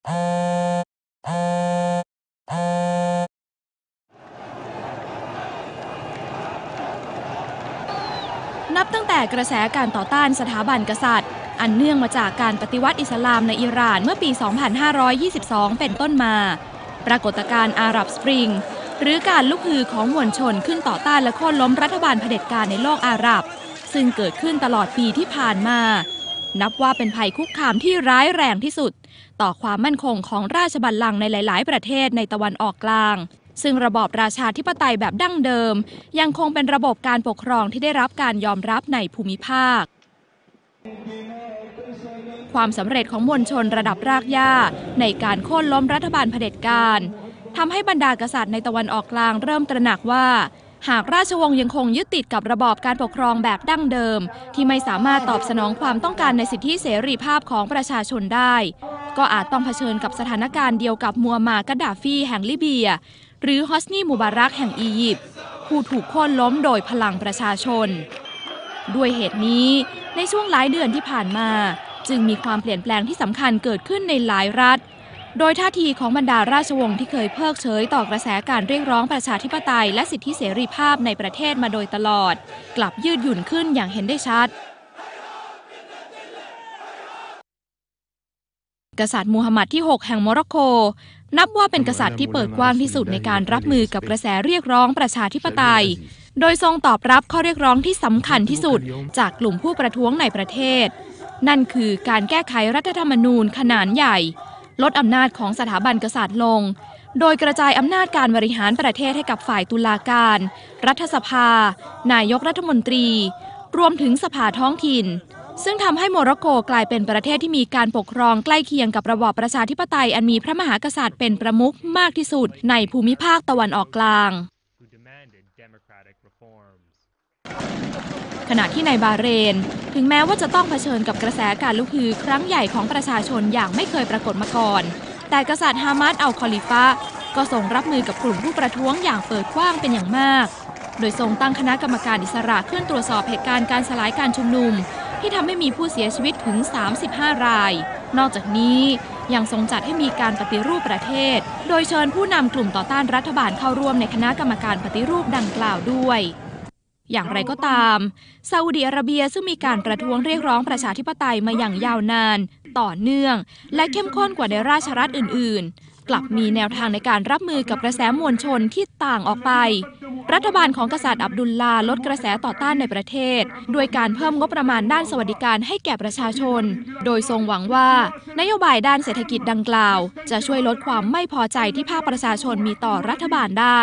นับตั้งแต่กระแสการต่อต้านสถาบันกษัตริย์ อันเนื่องมาจากการปฏิวัติอิสลามในอิหร่านเมื่อปี 2522 เป็นต้นมา ปรากฏการณ์อาหรับสปริง หรือการลุกฮือของมวลชนขึ้นต่อต้านและโค่นล้มรัฐบาลเผด็จการในโลกอาหรับ ซึ่งเกิดขึ้นตลอดปีที่ผ่านมา นับว่าเป็นภัยคุกคามที่ร้ายแรงที่สุด ต่อความมั่นคงของราชบัลลังก์ในหลาย ๆ ประเทศในตะวันออกกลาง ซึ่งระบอบราชาธิปไตยแบบดั้งเดิม ยังคงเป็นระบบการปกครองที่ได้รับการยอมรับในภูมิภาค ความสำเร็จของมวลชนระดับรากหญ้าในการโค่นล้มรัฐบาลเผด็จการทำให้บรรดากษัตริย์ในตะวันออกกลางเริ่มตระหนักว่า หากราชวงศ์ยังคงยึดติดกับระบอบการปกครองแบบดั้งเดิม ที่ไม่สามารถตอบสนองความต้องการในสิทธิเสรีภาพของประชาชนได้ ก็อาจต้องเผชิญกับสถานการณ์เดียวกับมัวมากัดดาฟีแห่งลิเบีย หรือฮอสนีมูบารักแห่งอียิปต์ผู้ถูกโค่นล้มโดยพลังประชาชน ด้วยเหตุนี้ในช่วงหลายเดือนที่ผ่านมา จึงมีความเปลี่ยนแปลงที่สำคัญเกิดขึ้นในหลายรัฐ โดยท่าทีของบรรดาราชวงศ์ที่เคยเพิกเฉยต่อกระแสการเรียกร้องประชาธิปไตยและสิทธิเสรีภาพในประเทศมาโดยตลอด กลับยืดหยุ่นขึ้นอย่างเห็นได้ชัด กษัตริย์มูฮัมหมัดที่ 6 แห่งโมร็อกโก นับว่าเป็นกษัตริย์ที่เปิดกว้างที่สุดในการรับมือกับกระแสเรียกร้องประชาธิปไตย โดยทรงตอบรับข้อเรียกร้องที่สำคัญที่สุด จากกลุ่มผู้ประท้วงในประเทศ นั่นคือการแก้ไขรัฐธรรมนูญขนาดใหญ่ ลดอำนาจของสถาบันกษัตริย์ลง โดยกระจายอำนาจการบริหารประเทศให้กับฝ่ายตุลาการ รัฐสภา นายกรัฐมนตรี รวมถึงสภาท้องถิ่น ซึ่งทำให้โมร็อกโกกลายเป็นประเทศที่มีการปกครองใกล้เคียงกับระบอบประชาธิปไตยอันมีพระมหากษัตริย์เป็นประมุขมากที่สุดในภูมิภาคตะวันออกกลาง ขณะที่ในบาเรน ถึงแม้ว่าจะต้องเผชิญกับกระแสการลุกฮือครั้งใหญ่ของประชาชนอย่างไม่เคยปรากฏมาก่อน แต่กษัตริย์ฮามัดอัลคอลิฟะก็ทรงรับมือกับกลุ่มผู้ประท้วงอย่างเปิดกว้างเป็นอย่างมาก โดยทรงตั้งคณะกรรมการอิสระขึ้นตรวจสอบเหตุการณ์การสลายการชุมนุม ที่ทำให้มีผู้เสียชีวิตถึง 35 ราย นอกจากนี้ยังทรงจัดให้มีการปฏิรูปประเทศ โดยเชิญผู้นำกลุ่มต่อต้านรัฐบาลเข้าร่วมในคณะกรรมการปฏิรูปดังกล่าวด้วย อย่างไรก็ตามซาอุดิอาระเบียซึ่งมีการประท้วงเรียกร้องประชาธิปไตยมาอย่างยาวนาน ต่อเนื่อง และเข้มข้นกว่าในราชรัฐอื่น ๆ กลับมีแนวทางในการรับมือกับกระแสมวลชนที่ต่างออกไป รัฐบาลของกษัตริย์อับดุลลาลดกระแสต่อต้านในประเทศ โดยการเพิ่มงบประมาณด้านสวัสดิการให้แก่ประชาชน โดยทรงหวังว่า นโยบายด้านเศรษฐกิจดังกล่าว จะช่วยลดความไม่พอใจที่ภาคประชาชนมีต่อรัฐบาลได้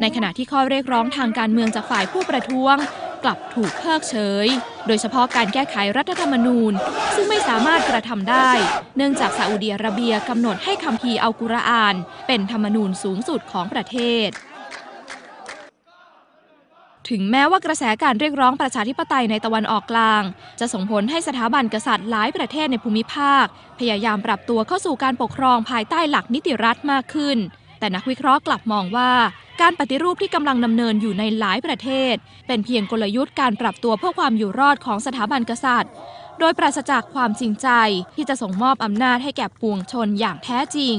ในขณะที่ข้อเรียกร้องทางการเมืองจากฝ่ายผู้ประท้วง กลับถูกเพิกเฉย โดยเฉพาะการแก้ไขรัฐธรรมนูญ ซึ่งไม่สามารถกระทำได้ เนื่องจากซาอุดิอาระเบียกำหนดให้คัมภีร์อัลกุรอาน เป็นธรรมนูญสูงสุดของประเทศถึงแม้ว่ากระแสการเรียกร้องประชาธิปไตยในตะวันออกกลาง จะส่งผลให้สถาบันกษัตริย์หลายประเทศในภูมิภาค พยายามปรับตัวเข้าสู่การปกครองภายใต้หลักนิติรัฐมากขึ้น แต่นักวิเคราะห์กลับมองว่า การปฏิรูปที่กำลังดำเนินอยู่ในหลายประเทศ เป็นเพียงกลยุทธ์การปรับตัวเพื่อความอยู่รอดของสถาบันกษัตริย์ โดยปราศจากความจริงใจที่จะส่งมอบอำนาจให้แก่ปวงชนอย่างแท้จริง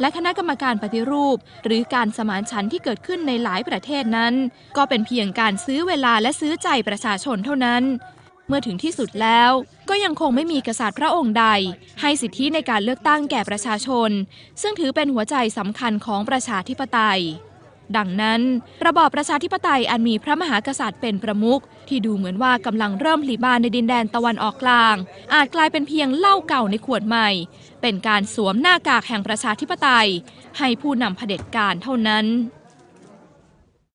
และคณะกรรมการปฏิรูป หรือการสมานฉันท์ที่เกิดขึ้นในหลายประเทศนั้น ก็เป็นเพียงการซื้อเวลาและซื้อใจประชาชนเท่านั้นเมื่อถึงที่สุดแล้วก็ยังคงไม่มีกษัตริย์พระองค์ใด ให้สิทธิในการเลือกตั้งแก่ประชาชน ซึ่งถือเป็นหัวใจสำคัญของประชาธิปไตย ดังนั้น ระบอบประชาธิปไตยอันมีพระมหากษัตริย์เป็นประมุขที่ดูเหมือนว่ากำลังเริ่มหลีบานในดินแดนตะวันออกกลาง อาจกลายเป็นเพียงเหล้าเก่าในขวดใหม่ เป็นการสวมหน้ากากแห่งประชาธิปไตย ให้ผู้นำเผด็จการเท่านั้น